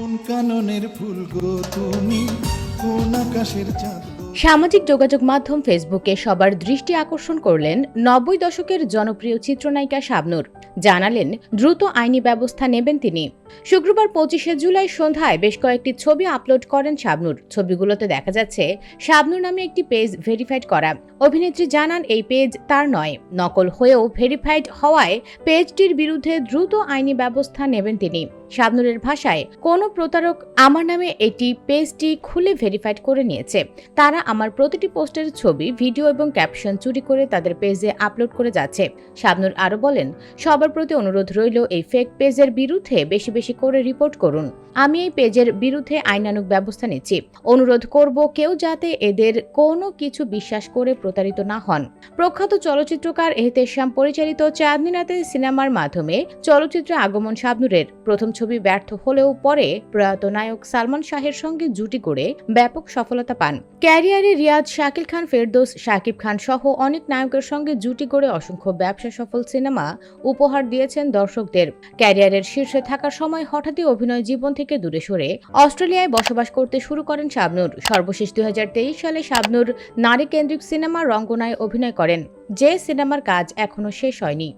কোন কাননের ফুল গো তুমি? কোন আকাশের চাঁদ সামাজিক যোগাযোগ মাধ্যম ফেসবুকে সবার দৃষ্টি আকর্ষণ করলেন নব্বই দশকের জনপ্রিয় চিত্রনায়িকা শাবনূর। জানালেন, দ্রুত আইনি ব্যবস্থা নেবেন তিনি। শুক্রবার পঁচিশে জুলাই সন্ধ্যায় বেশ কয়েকটি ছবি আপলোড করেন শাবনূর। ছবিগুলোতে দেখা যাচ্ছে, শাবনুর নামে একটি পেজ ভেরিফাইড করা। অভিনেত্রী জানান, এই পেজ তার নয়। নকল হয়েও ভেরিফাইড হওয়ায় পেজটির বিরুদ্ধে দ্রুত আইনি ব্যবস্থা নেবেন তিনি। শাবনুরের ভাষায়, কোনো প্রতারক আমার নামে এটি পেজটি খুলে ভেরিফাইড করে নিয়েছে। তারা আমার প্রতিটি পোস্টের ছবি, ভিডিও এবং ক্যাপশন চুরি করে তাদের পেজে আপলোড করে যাচ্ছে। শাবনুর আরও বলেন, সবার প্রতি অনুরোধ রইল এই ফেক পেজের বিরুদ্ধে বেশি বেশি করে রিপোর্ট করুন। আমি এই পেজের বিরুদ্ধে আইনানুগ ব্যবস্থা নিচ্ছি। অনুরোধ করব কেউ যাতে এদের কোনো কিছু বিশ্বাস করে প্রতারিত না হন। প্রখ্যাত চলচ্চিত্রকার এহতেশাম পরিচালিত চাঁদনি সিনেমার মাধ্যমে চলচ্চিত্রে আগমন শাবনুরের। প্রথম ছবি ব্যর্থ হলেও পরে প্রয়াত নায়ক সালমান শাহের সঙ্গে জুটি করে ব্যাপক সফলতা পান। ক্যারিয়ারে রিয়াজ, শাকিল খান, ফেরদৌস, শাকিব খান সহ অনেক নায়কের সঙ্গে জুটি করে অসংখ্য ব্যবসা সফল সিনেমা উপহার দিয়েছেন দর্শকদের। ক্যারিয়ারের শীর্ষে থাকার সময় হঠাৎই অভিনয় জীবন থেকে দূরে সরে অস্ট্রেলিয়ায় বসবাস করতে শুরু করেন শাবনুর। সর্বশেষ দুই হাজার তেইশ সালে শাবনুর নারী কেন্দ্রিক সিনেমা রঙ্গনায় অভিনয় করেন। যে সিনেমার কাজ এখনও শেষ হয়নি।